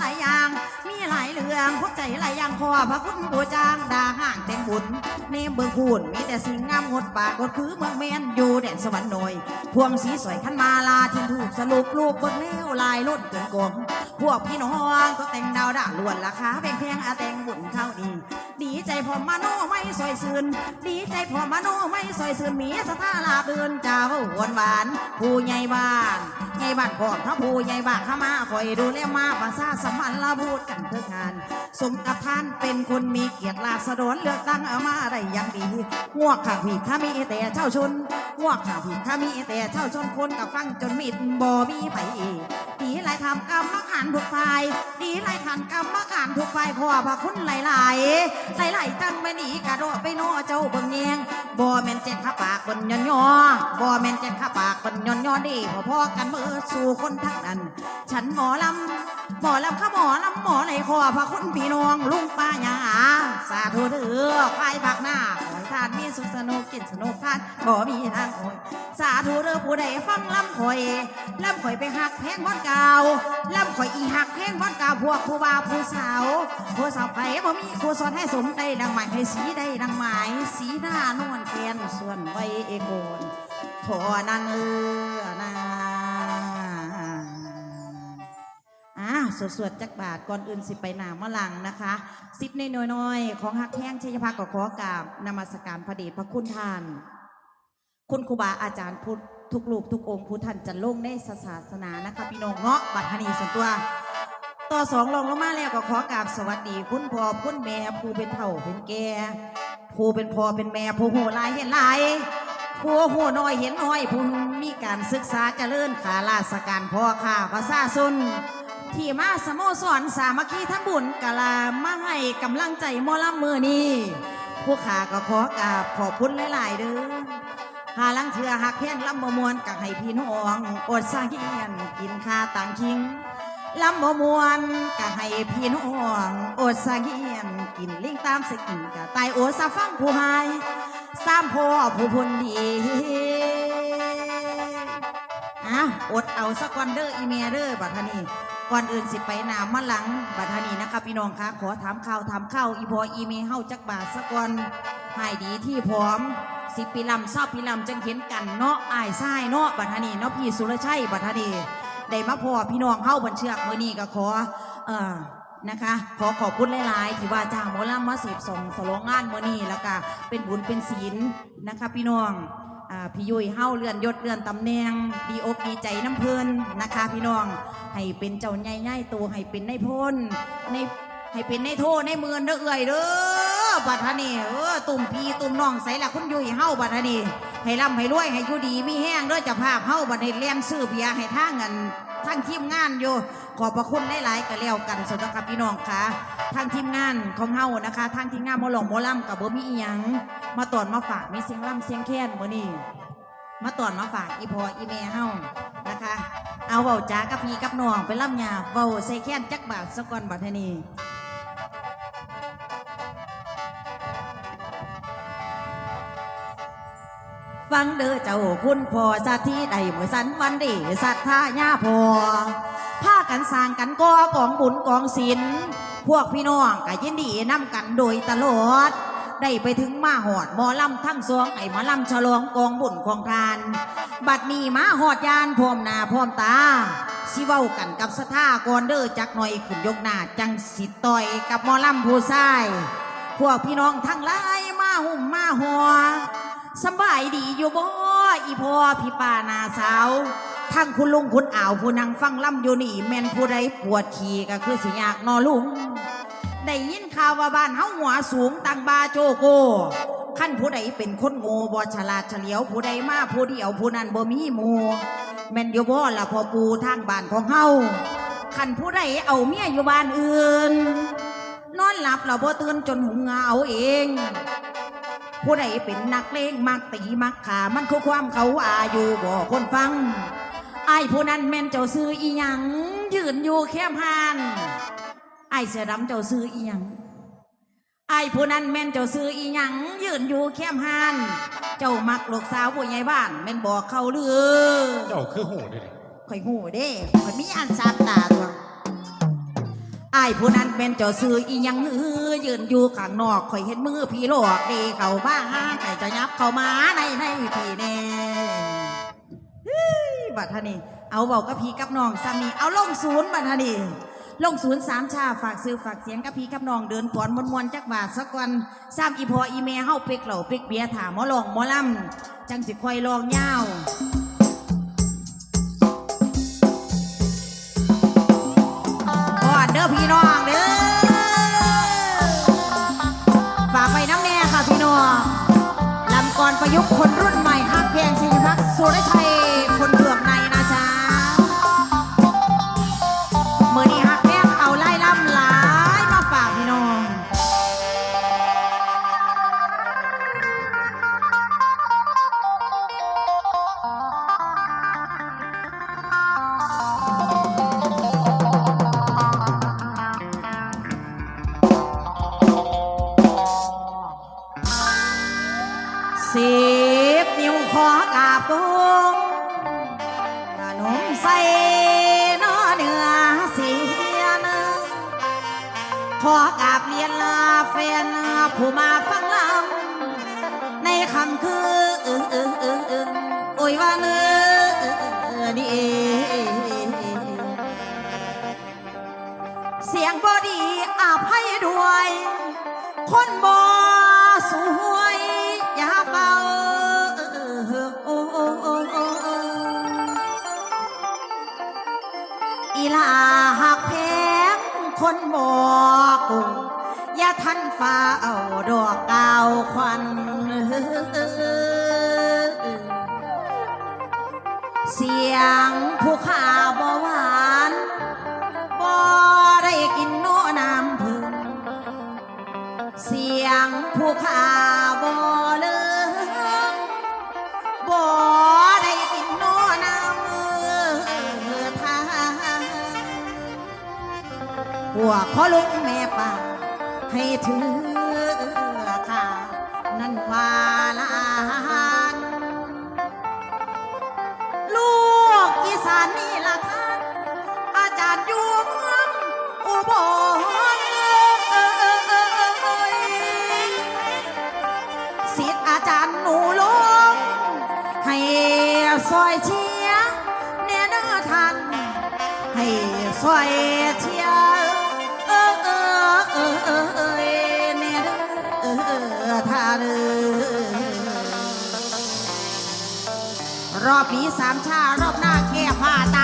หลายอย่าง มีหลายเรื่องหัวใจหลายอย่างขอพระคุณบูจางดาห่างแต่งบุญเนมเบิงพูนมีแต่สิ่งงามงดปากก็คือเมืองแมนอยู่แดนสวรรค์หน่อยพวงสีสวยขันมาลาทินถูกสรุปลูกเบิ่งแล้วลายล้นเกินกลมพวกพี่น้องก็แต่งดาวด่าล้วนราคาแพงแพงอาแต่งบุญเข้าดีดีใจพอมาโนไม่ซอยซืนดีใจพอมาโนไม่ซอยซืนมีสถาลาเดินเจ้าหวานหวานผู้ใหญ่บ้าน ใหญ่บ้านก่อนถ้าผู้ใหญ่บ้านเข้ามาคอยดูแลมาภาษาสมันละพูดกันเพื่องาน สมกับท่านเป็นคนมีเกียรติลาสดนเลือกตั้งเอามาได้อย่างดีงวกข้าผิดถ้ามีแต่เจ้าชนงวกข้าผิดถ้ามีแต่เจ้าชนคนกับฟังจนมิดบ่มีไผ ดีหลายทำกรรมมาขานทุกฝ่ายดีหลายทันกรรมมาขานทุกฝ่ายขอพระคุณหลายๆหลายๆจังไม่หนีกระโดดไปโนอเจ้าเบิ่งแยงบ่แม่นเจ็ดข้าปากบนย้อนยอบ่แม่นเจ็ดข้าปากบนย้อนยอดีพอพอกันมือสู่คนทั้งนั้น ฉันหมอลำหมอลำข้าหมอลำหมอไหลขอพระคุณพี่น้องลุงป้ายาสาธุเด้อพายผักหน้าานมีสุขสนุกกินสนุกทานบ่มีทางโอยสาธุเด้อผู้ใดฟังลำข่อยลำข่อยไปหักแพงบอนเก่าลำข่อยอีหักแพงบอนเก่าพวกผู้บ่าวผู้สาวผู้สาวไผบ่มีผู้สอนให้สมได้ดังหมายให้สีได้ดังหมาย สีหน้านวลแกนส่วนไว้เอโกนทอนันเออ สวดสวดจักบาทก่อนอื่นสิไปหนามะลังนะคะสิบในน้อยๆ ของหักแห้งชัยภาก็ขอกราบนมัสการพระเดชพระคุณท่าน คุณครูบาอาจารย์พุทธทุกลูกทุกองค์ผู้ท่านจะลงในศาสนานะคะพี่น้องเนาะบัตรนีส่วนตัว ต่อสองลงลงมาแล้วก็ขอกราบสวัสดี คุณพ่อคุณแม่ผู้เป็นเฒ่าเป็นแก่ผู้เป็นพ่อเป็นแม่ผู้โหลายเห็นหลายผู้โหน้อยเห็นน้อยผู้มีการศึกษาเจริญขาราชการพ่อข้าภาษาชน ที่มาสโมสรสามัคคีทั้งบุญกะลามาให้กำลังใจมอลำมือนี้ผู้ขาก็ขอกราบขอบคุณหลาย ๆ เด้อหาลังเถือหักแข้งลำบมวนกับให้พี่น้องอดสร้างเฮียนกินข้าต่างคิงลำบมวนกับให้พี่น้องอดสร้างเฮียนกินลิงตามสกินกับตายโอดสะฟังผู้หายสามพ่อผู้พุนดีอ้าวอดเอาสักวันเด้ออีเมเด้อบัดนี ก่อนอื่นสิไปหนามมาหลังบัดทานีนะคะพี่น้องคะขอถามข่าวถามข้าวอีพออีเมเฮาจักบาทสักวันหายดีที่พร้อม สิปีลำเศร้าปีลำจังเห็นกันเนาะอ้ายทรายเนาะบัดทานีเนาะพี่สุรชัยบัดทานีได้มาพอพี่น้องเฮาบันเชือกมื้อนี้ก็ขอเอ่อนะคะ ขอขอบคุณหลายๆที่ว่าจ้างหมอลำมาสีบส่งสโลงงานมื้อนี้แล้วก็เป็นบุญเป็นศีลนะคะ พี่น้อง พี่ยุ้ยเฮาเลื่อนยศเลื่อนตำแหน่งดีอกดีใจน้ำเพลินนะคะ พี่น้องให้เป็นเจ้าใหญ่ๆตัวให้เป็นในพ้นในให้เป็นในโทษในเมือนเด้อเอื่อยเด้อ บัดทานี่เออตุ่มพีตุ่มน้องใส่ละคุณยุ้ยเฮาบัดทานี่ให้ร่ำให้รวยให้อยู่ดีมีแห้งเด้อเจะภาพเฮาบัดให้เลี้ยงซื้อเบียร์ให้ท่างเงินทางทีมงานอยู่ขอบพระคุณหลายๆก็แล้วกันสำหรับพี่น้องค่ะทางทีมงานของเฮานะคะทางทีมงานมอหลงมอลำกับบ่มีอีหยังมาตอนมาฝากมีเสียงล่ำเสียงแค้นมื้อนี้มาตอนมาฝากอีพออีเมเฮานะคะ เอาเบาจ้ากับพี่กับน้องไปล่ำยาเบาใส่แค้นจักบาทสกก่อนบัดทนี้ ฟังเด้อเจ้าคุณพ่อสัตที่ใดเมื่อสันวันดีสัทธาญาพอพากันสร้างกันก่อกองบุญกองศิลพวกพี่น้องก็ยินดีนำกันโดยตลอด ได้ไปถึงมาหอดหมอลำทั้งสองไอ้หมอลำฉลองกองบุญของทาน บัดนี้มาหอดยานพร้อมหน้าพร้อมตาสิเว้ากันกับสถากอนเด้อจักหน่อยขึ้นยกหน้าจังสิต่อยกับหมอลำผู้ชาย พวกพี่น้องทั้งหลายมาหุ่มมาหัว สบายดีอยู่บ่อีพ่อพี่ป้านาสาวทั้งคุณลุงคุณอ่าวผู้นั่งฟังล่ำอยู่นี่แม่นผู้ใดปวดขี่ก็คือสิยากนอลุงได้ยินข่าวว่าบ้านเฮาหัวสูงตังบาโจโกขั้นผู้ใดเป็นคนโง่บ่ฉลาดเฉลียวผู้ใดมาผู้เดียวผู้นั้นบ่มีหมูแม่นอยู่บ่ล่ะพ่อปูทางบ้านของเฮาขั้นผู้ใดเอาเมียอยู่บ้านอื่น นอนหลับเราบ่ตื่นจนหุงเงาเอง ผู้ใดเป็นนักเลงมักตีมักขามันคือความเขาอาอยู่บ่คนฟัง ไอ้ายผู้นั้นแม่นเจ้าซื้ออีหยังยืนอยู่แคมพานไอ้ายเสือดำเจ้าซื้ออีหยังไอ้ายผู้นั้นแม่นเจ้าซื้ออีหยังยืนอยู่แคมพานเจ้ามักลูกสาวผู้ใหญ่บ้านแม่นบอกเขาเรือเจ้าคือหูเด้ดิข่อยหูเด้ข่อยมีอันสามตาตัวายผู้นั้นเป็นเจ้าซื้ออีหยังเออยืนอยู่ข้างนอกคอยเห็นมือพี่โลกดีเข้ามาห้าไก่จะยับเข้ามาในในพี่แน่เฮ้ยบัดทานี่เอาเบากับพี่กับน้องซ้ำนี่เอาลงศูนย์บัดทานี่ลงศูนย์สามชาฝากซื้อฝากเสียงกับพี่กับน้องเดินก่อนมวนมวนจักบาทสักวันซ้ำอีพออีเมเฮาเป็กเหล่าเป็กเบียถามหมอลองหมอลำจังสิคอยลองยา อดเด้อพี่น้องเด้อฝากไปน้ำแน่ค่ะพี่น้องลำกรประยุกต์คนรุ่นใหม่ฮักเพียงชิงพักสุรชัย กุงอย่าทันฟ้าเอาดอกกาวควันเสียงผู้ข่าบ่หวานบ่ได้กินโนน้ำพึ่งเสียงผู้ข่าบ่เลืองบ่ได้กินโนน้ำมือทางพวกพอลุ ให้ถือข่านั่นว่าลานลูกอีสานนี่ละท่านอาจารย์อยู่เมืองอุบลสิทธิ์อาจารย์หนูลง ให้ซอยเชียร์แน่นอทันให้ซอยเชีย รอบนี้สามชารอบหน้าแก้ผ้าตา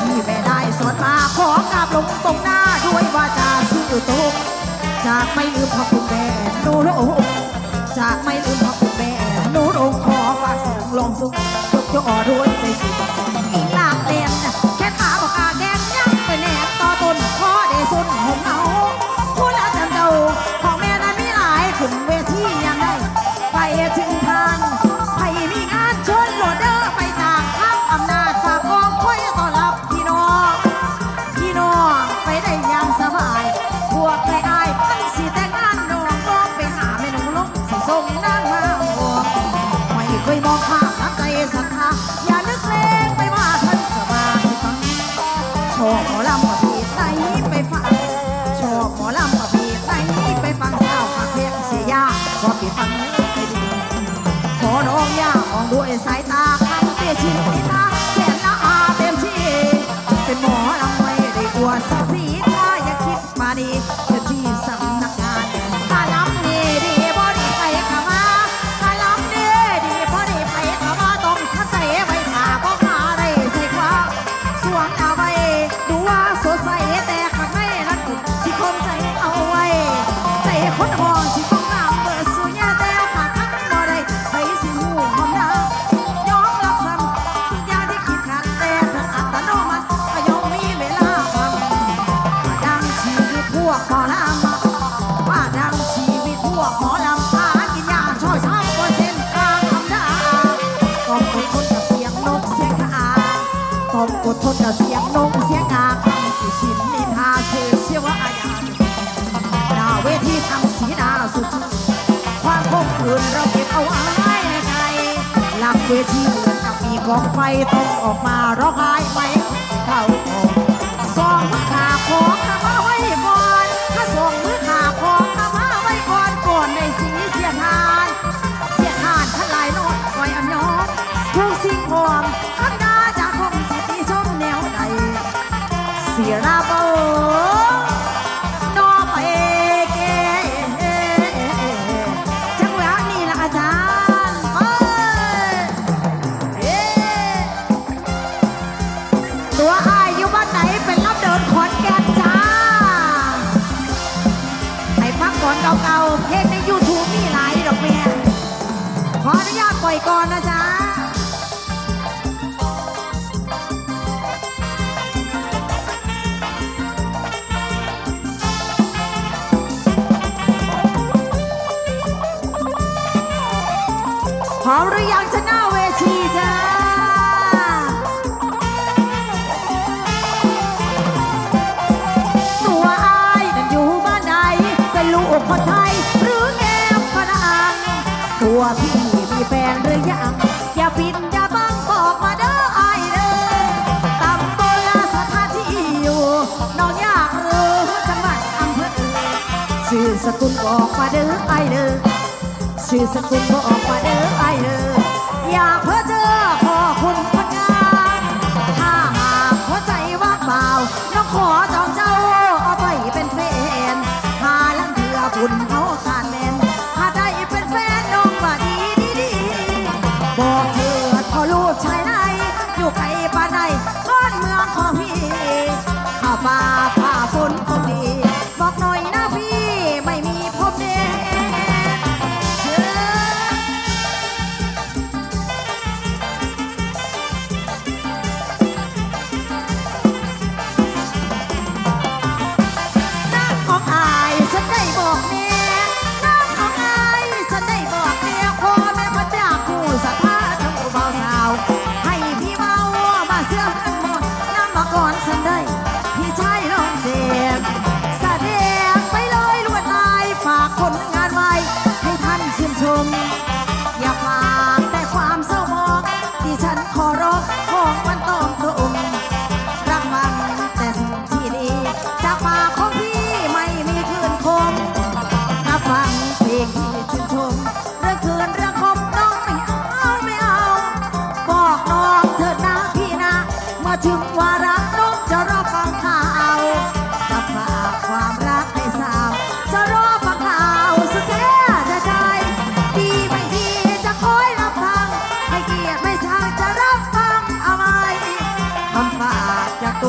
ที่แม่ได้สอนมาขอกราบลงตรงหน้าด้วยว่าจะสู้อตรงจากไม่ลืมพระคุณแม่นูโองจากไม่ลืมพระคุณแม่นูนองขอฝากเสียงลงสุขยกยอด้วยใจสุข ซ้ายตาข้าเตี้ยชีวิตา อดทนกับเสียงนกเสียงกาคำที่ชินนินทาคือเสียวอาญาดาเวทีทำสีดาสุด ความคมคืนเราเก็บเอาไว้ในใจหลังเวทีเหมือนกับมีกองไฟต้องออกมาร้องไห้ไหมเข้าออกสองขาของ Siapa oh? ตัวอานั้นอยู่บ้านไหนเป็นลูกคนไทย หรือแง่พนังตัวพี่มีแฟนหรือยัง อย่าปิดอย่าบังบอกมาเด้ออาเด้อตำตัวลาสถานที่อยู่นองยากรู้จังหวัดอำเภออื่นชื่อสกุลบอกมาเด้อไอาเด้อ ชื่อสกุลบอกมาเด้อไอเด้อ อยากเพื่อเจอขอคุณพนงานถ้าหากหัวใจว่าเปาน้องขอจองเจ้าเอาไปเป็นแฟนหาลังเถื่อคุณเขาค่ะ ก่อนสันได้พี่ชาย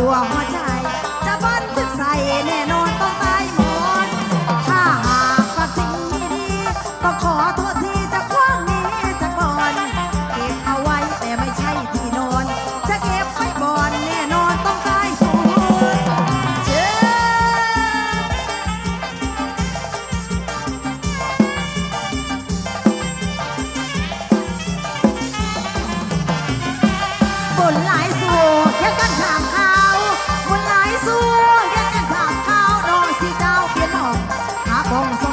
我怕。哦。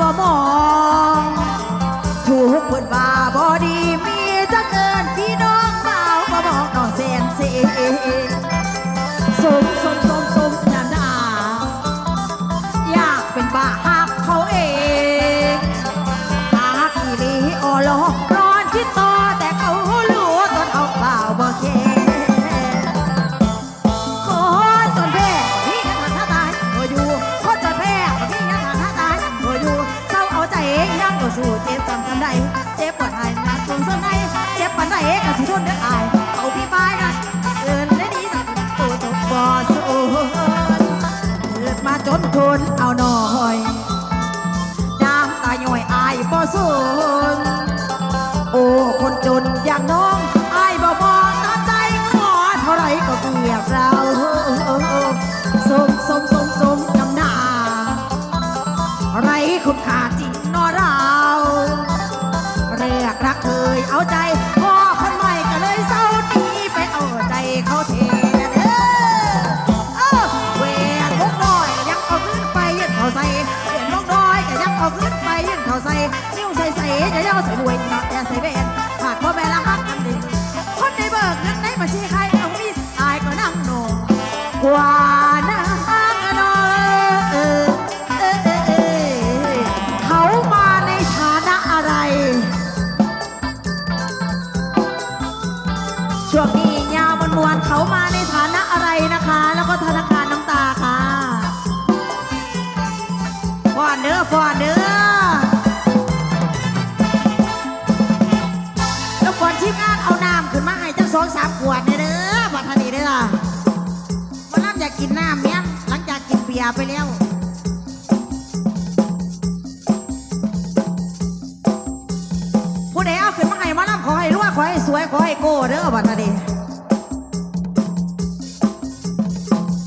บ่มองถูกเพื่นว่า จนทนเอาหน่อยน้ำตาย่อยอายบ่สูนโอ้คนจนอย่างน้องอายบ่มองน้ใจขอเท่าไรก็เบียดเราสมสมสมสมนำหน้าไรคุณค่าจี นี่ยาวมวนเขามาในฐานะอะไรนะคะ แล้วก็ธนาคารน้ำตาค่ะฟอนเด้อฟอนเด้อแล้วฟอนทีมงานเอาน้ำขึ้นมาให้เจ้าสองสามขวดเนี่ยเด้อบัดทันทีเด้อมาลัำอยากกินน้ำเนี้ยหลังจากกินเบียร์ไปแล้ว ขอให้โก้เด้อบัดนี้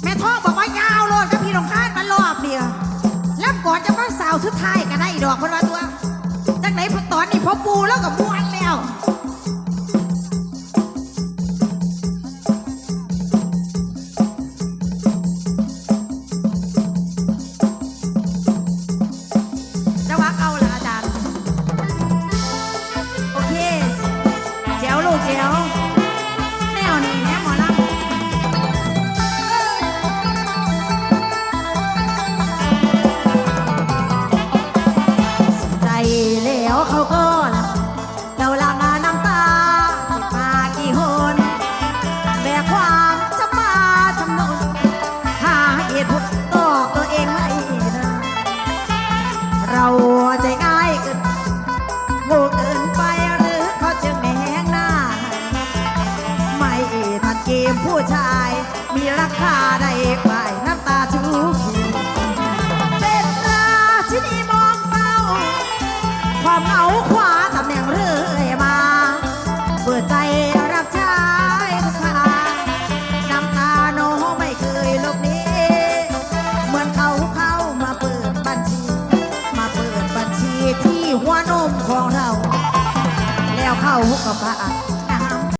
แม่ท้องบอกว่ายาวโลดกับพี่น้องคานมันรอบเดียแล้วก่อนจะมาสาวสุดท้ายก็ได้ดอกพิ่นวาตัวจังไหนพอตอนนี้พอปูแล้วกับมัว